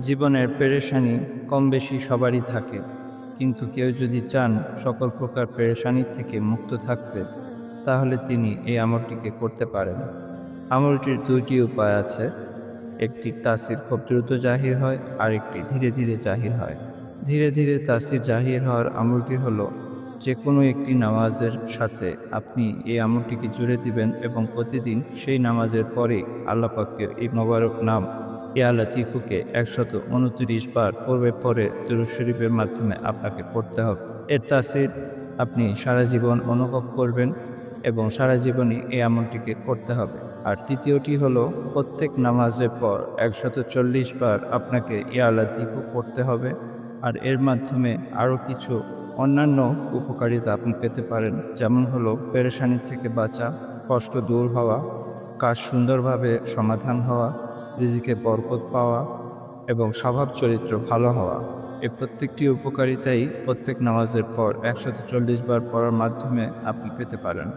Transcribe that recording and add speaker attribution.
Speaker 1: জীবনের পেরেশানি কম বেশি সবারই থাকে। কিন্তু কেউ যদি চান সকল প্রকার পেরেশানির থেকে মুক্ত থাকতে, তাহলে তিনি এই আমলটিকে করতে পারেন। আমলটির দুইটি উপায় আছে। একটি তাসির খুব দ্রুত জাহির হয় আর একটি ধীরে ধীরে জাহির হয়। ধীরে ধীরে তাসির জাহির হওয়ার আমলটি হলো যে কোনো একটি নামাজের সাথে আপনি এই আমলটিকে জুড়ে দিবেন এবং প্রতিদিন সেই নামাজের পরে আল্লাহ পাকের এই মোবারক নাম ইয়া লাতিফুকে একশত উনত্রিশ বার পড়বে পরে দুরুদ শরীফের মাধ্যমে আপনাকে পড়তে হবে। এর তাসির আপনি সারা জীবন অনুভব করবেন এবং সারা জীবনই এই আমলটিকে করতে হবে। আর তৃতীয়টি হলো, প্রত্যেক নামাজের পর একশত চল্লিশ বার আপনাকে ইয়া লাতিফু পড়তে হবে। আর এর মাধ্যমে আরও কিছু অন্যান্য উপকারিতা আপনি পেতে পারেন, যেমন হলো পেরেশানি থেকে বাঁচা, কষ্ট দূর হওয়া, কাজ সুন্দরভাবে সমাধান হওয়া রিজিকে বরকত পাওয়া এবং স্বভাব চরিত্র ভালো হওয়া। এ প্রত্যেকটি উপকারিতাই প্রত্যেক নামাজের পর একশত চল্লিশ বার পড়ার মাধ্যমে আপনি পেতে পারেন।